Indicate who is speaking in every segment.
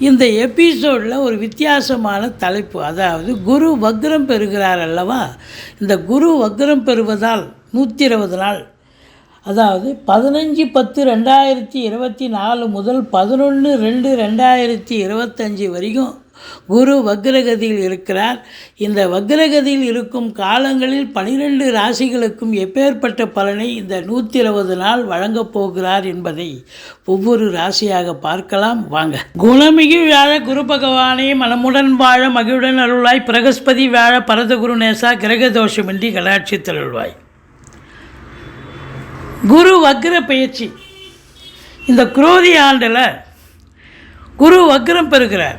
Speaker 1: இந்த எபிசோடில் ஒரு வித்தியாசமான தலைப்பு. அதாவது குரு வக்ரம் பெறுகிறார் அல்லவா? இந்த குரு வக்ரம் பெறுவதால் நூற்றி இருபது நாள். அதாவது பதினஞ்சு பத்து ரெண்டாயிரத்தி இருபத்தி நாலு முதல் பதினொன்று ரெண்டு ரெண்டாயிரத்தி இருபத்தஞ்சி வரைக்கும் குரு வக்ரகதியில் இருக்கிறார். இந்த வக்ரகதியில் இருக்கும் காலங்களில் பனிரெண்டு ராசிகளுக்கும் எப்பேற்பட்ட பலனை இந்த நூற்றி இருபது நாள் வழங்கப் போகிறார் என்பதை ஒவ்வொரு ராசியாக பார்க்கலாம். வாங்க. குணமிகு வியாழ குரு பகவானே மனமுடன் வாழ மகிழுடன் அருள்வாய் பிரகஸ்பதி வியாழ பரதகுரு நேசா கிரக தோஷமின்றி கலாட்சி தருள்வாய். குரு வக்ர பயிற்சி. இந்த குரோதி ஆண்டில் குரு வக்ரம் பெறுகிறார்.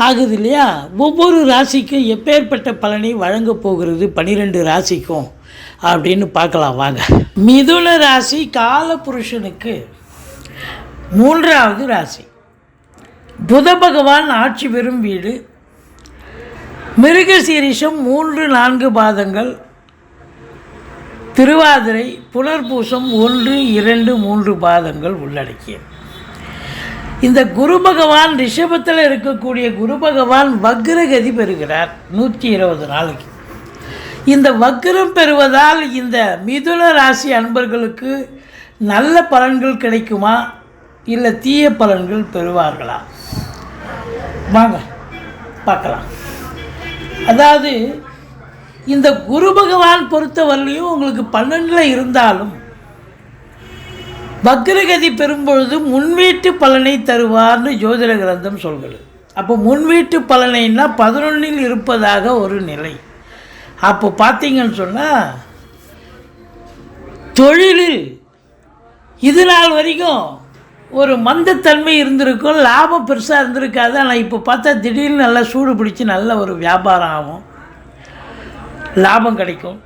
Speaker 1: ஆகுது இல்லையா ஒவ்வொரு ராசிக்கும் எப்பேற்பட்ட பலனை வழங்கப் போகிறது? பன்னிரெண்டு ராசிக்கும் அப்படின்னு பார்க்கலாம் வாங்க. மிதுன ராசி காலபுருஷனுக்கு மூன்றாவது ராசி. புத பகவான் ஆட்சி பெறும் வீடு. மிருகசீரிஷம் மூன்று நான்கு பாதங்கள். திருவாதிரை புனர்பூசம் ஒன்று இரண்டு மூன்று பாதங்கள் உள்ளடக்கியது. இந்த குரு பகவான் ரிஷபத்தில் இருக்கக்கூடிய குரு பகவான் வக்ரகதி பெறுகிறார் நூற்றி இருபது நாளைக்கு. இந்த வக்ரம் பெறுவதால் இந்த மிதுன ராசி அன்பர்களுக்கு நல்ல பலன்கள் கிடைக்குமா? இல்லை தீய பலன்கள் பெறுவார்களா? வாங்க பார்க்கலாம். அதாவது இந்த குரு பகவான் பொறுத்தவரையிலையும் உங்களுக்கு பன்னெண்டில் இருந்தாலும் வக்ரகதி பெறும்பொழுது முன்வீட்டு பலனை தருவார்னு ஜோதிட கிரந்தம் சொல்கிறது. அப்போ முன்வீட்டு பலனைன்னா பதினொன்றில் இருப்பதாக ஒரு நிலை. அப்போ பார்த்தீங்கன்னு சொன்னால் தொழிலில் இது நாள் வரைக்கும் ஒரு மந்தத்தன்மை இருந்திருக்கும் லாபம் பெருசாக இருந்திருக்காது. ஆனால் இப்போ பார்த்தா திடீர்னு நல்லா சூடு பிடிச்சி நல்ல ஒரு வியாபாரம் ஆகும். லாபம் கிடைக்கும்.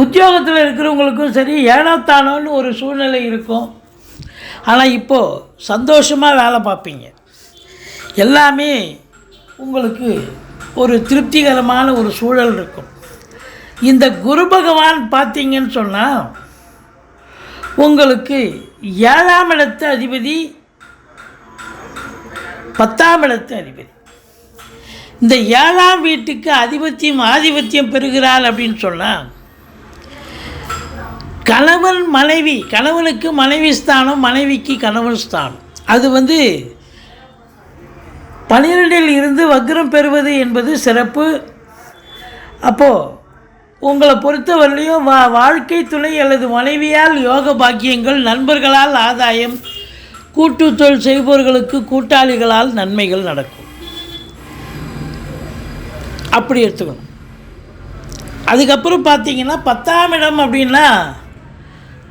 Speaker 1: உத்தியோகத்தில் இருக்கிறவங்களுக்கும் சரி ஏனோத்தானோன்னு ஒரு சூழ்நிலை இருக்கும். ஆனால் இப்போது சந்தோஷமாக வேலை பார்ப்பீங்க. எல்லாமே உங்களுக்கு ஒரு திருப்திகரமான ஒரு சூழல் இருக்கும். இந்த குரு பகவான் பார்த்தீங்கன்னு சொன்னால் உங்களுக்கு ஏழாம் இடத்து அதிபதி பத்தாம் இடத்து அதிபதி. இந்த ஏழாம் வீட்டுக்கு அதிபத்தியம் ஆதிபத்தியம் பெறுகிறாள் அப்படின்னு சொன்னால் கணவன் மனைவி கணவனுக்கு மனைவி ஸ்தானம் மனைவிக்கு கணவன் ஸ்தானம். அது வந்து பனிரெண்டில் இருந்து வக்ரம் பெறுவது என்பது சிறப்பு. அப்போது உங்களை பொறுத்தவரையிலையும் வா வாழ்க்கை துணை அல்லது மனைவியால் யோக பாக்கியங்கள் நண்பர்களால் ஆதாயம் கூட்டு தொழில் செய்பவர்களுக்கு கூட்டாளிகளால் நன்மைகள் நடக்கும். அப்படி எடுத்துக்கணும். அதுக்கப்புறம் பார்த்தீங்கன்னா பத்தாம் இடம் அப்படின்னா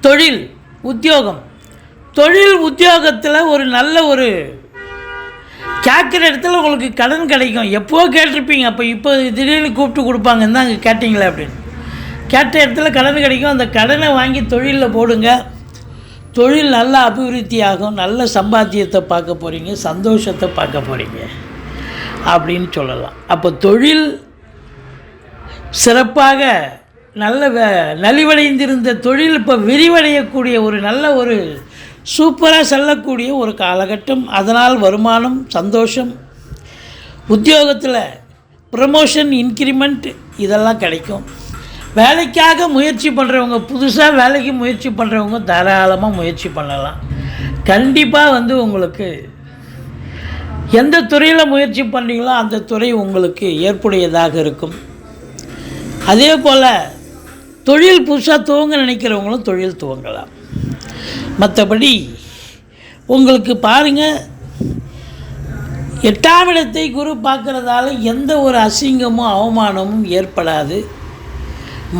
Speaker 1: தொழில் உத்தியோகம். தொழில் உத்தியோகத்தில் ஒரு நல்ல ஒரு கேட்குற இடத்துல உங்களுக்கு கடன் கிடைக்கும். எப்போ கேட்டிருப்பீங்க? அப்போ இப்போ திடீர்னு கூப்பிட்டு கொடுப்பாங்கன்னு தான் அங்கே கேட்டிங்களே அப்படின்னு. கேட்ட இடத்துல கடன் கிடைக்கும். அந்த கடனை வாங்கி தொழிலில் போடுங்க. தொழில் நல்ல அபிவிருத்தி ஆகும் நல்ல சம்பாத்தியத்தை பார்க்க போகிறீங்க சந்தோஷத்தை பார்க்க போகிறீங்க அப்படின்னு சொல்லலாம். அப்போ தொழில் சிறப்பாக நல்ல நலிவடைந்திருந்த தொழில் இப்போ விரிவடையக்கூடிய ஒரு நல்ல ஒரு சூப்பராக செல்லக்கூடிய ஒரு காலகட்டம். அதனால் வருமானம் சந்தோஷம் உத்தியோகத்தில் ப்ரமோஷன் இன்க்ரிமெண்ட் இதெல்லாம் கிடைக்கும். வேலைக்காக முயற்சி பண்ணுறவங்க புதுசாக வேலைக்கு முயற்சி பண்ணுறவங்க தாராளமாக முயற்சி பண்ணலாம். கண்டிப்பாக வந்து உங்களுக்கு எந்த துறையில் முயற்சி பண்ணுறீங்களோ அந்த துறை உங்களுக்கு ஏற்புடையதாக இருக்கும். அதே போல் தொழில் புதுசாக துவங்க நினைக்கிறவங்களும் தொழில் துவங்கலாம். மற்றபடி உங்களுக்கு பாருங்கள் எட்டாம் இடத்தை குரு பார்க்குறதால எந்த ஒரு அசிங்கமும் அவமானமும் ஏற்படாது.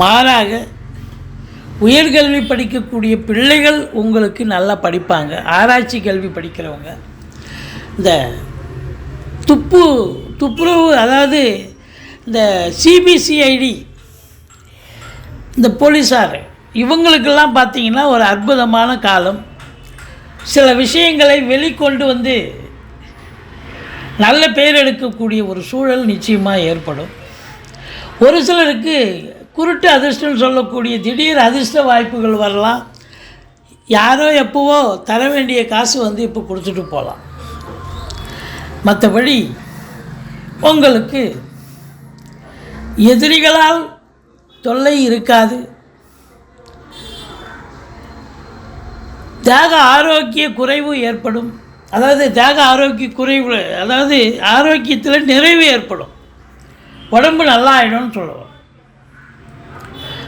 Speaker 1: மாறாக உயர்கல்வி படிக்கக்கூடிய பிள்ளைகள் உங்களுக்கு நல்லா படிப்பாங்க. ஆராய்ச்சி கல்வி படிக்கிறவங்க. இந்த துப்பு துப்புரவு அதாவது இந்த சிபிசிஐடி இந்த போலீஸார் இவங்களுக்கெல்லாம் பார்த்தீங்கன்னா ஒரு அற்புதமான காலம். சில விஷயங்களை வெளிக்கொண்டு வந்து நல்ல பேர் எடுக்கக்கூடிய ஒரு சூழல் நிச்சயமாக ஏற்படும். ஒரு சிலருக்கு குருட்டு அதிர்ஷ்டம் சொல்லக்கூடிய திடீர் அதிர்ஷ்ட வாய்ப்புகள் வரலாம். யாரோ எப்போவோ தர வேண்டிய காசு வந்து இப்போ கொடுத்துட்டு போகலாம் மற்றபடி உங்களுக்கு எதிரிகளால் தொல்லை இருக்காது. தேக ஆரோக்கிய குறைவு ஏற்படும். அதாவது தேக ஆரோக்கிய குறைவு அதாவது ஆரோக்கியத்தில் நிறைவு ஏற்படும். உடம்பு நல்லா ஆயிடும்னு சொல்லுவோம்.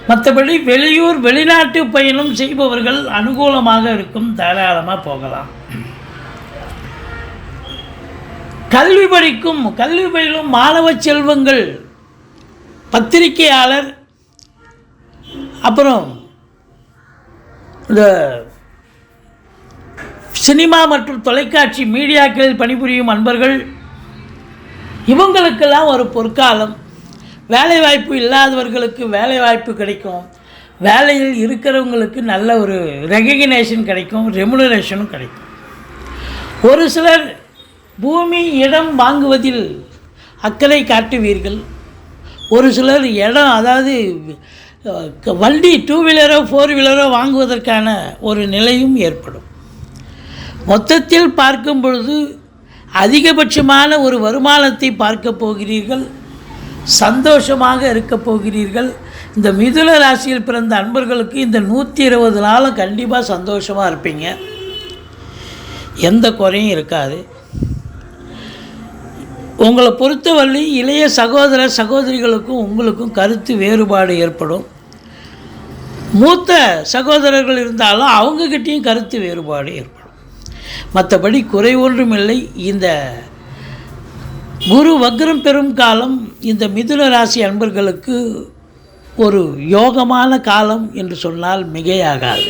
Speaker 1: மற்றபடி வெளியூர் வெளிநாட்டு பயணம் செய்பவர்கள் அனுகூலமாக இருக்கும். தாராளமாக போகலாம். கல்வி படிக்கும் கல்வி பயிலும் மாணவ செல்வங்கள் பத்திரிகையாளர் அப்புறம் இந்த சினிமா மற்றும் தொலைக்காட்சி மீடியாக்களில் பணிபுரியும் அன்பர்கள் இவங்களுக்கெல்லாம் ஒரு பொற்காலம். வேலைவாய்ப்பு இல்லாதவர்களுக்கு வேலைவாய்ப்பு கிடைக்கும். வேலையில் இருக்கிறவங்களுக்கு நல்ல ஒரு ரெகக்னேஷன் கிடைக்கும் ரெமுனரேஷனும் கிடைக்கும். ஒரு சிலர் பூமி இடம் வாங்குவதில் அக்கறை காட்டுவீர்கள். ஒரு சிலர் இடம் அதாவது வண்டி டூ வீலரோ ஃபோர் வீலரோ வாங்குவதற்கான ஒரு நிலையும் ஏற்படும். மொத்தத்தில் பார்க்கும் பொழுது அதிகபட்சமான ஒரு வருமானத்தை பார்க்க போகிறீர்கள் சந்தோஷமாக இருக்க போகிறீர்கள். இந்த மிதுன ராசியில் பிறந்த அன்பர்களுக்கு இந்த நூற்றி இருபது நாளும் கண்டிப்பாக சந்தோஷமாக இருப்பீங்க. எந்த குறையும் இருக்காது. உங்களை பொறுத்தவரை இளைய சகோதர சகோதரிகளுக்கும் உங்களுக்கும் கருத்து வேறுபாடு ஏற்படும். மூத்த சகோதரர்கள் இருந்தாலும் அவங்கக்கிட்டேயும் கருத்து வேறுபாடு ஏற்படும். மற்றபடி குறை ஒன்றுமில்லை இந்த குரு வக்ரம் பெறும் காலம் இந்த மிதுன ராசி அன்பர்களுக்கு ஒரு யோகமான காலம் என்று சொன்னால் மிகையாகாது.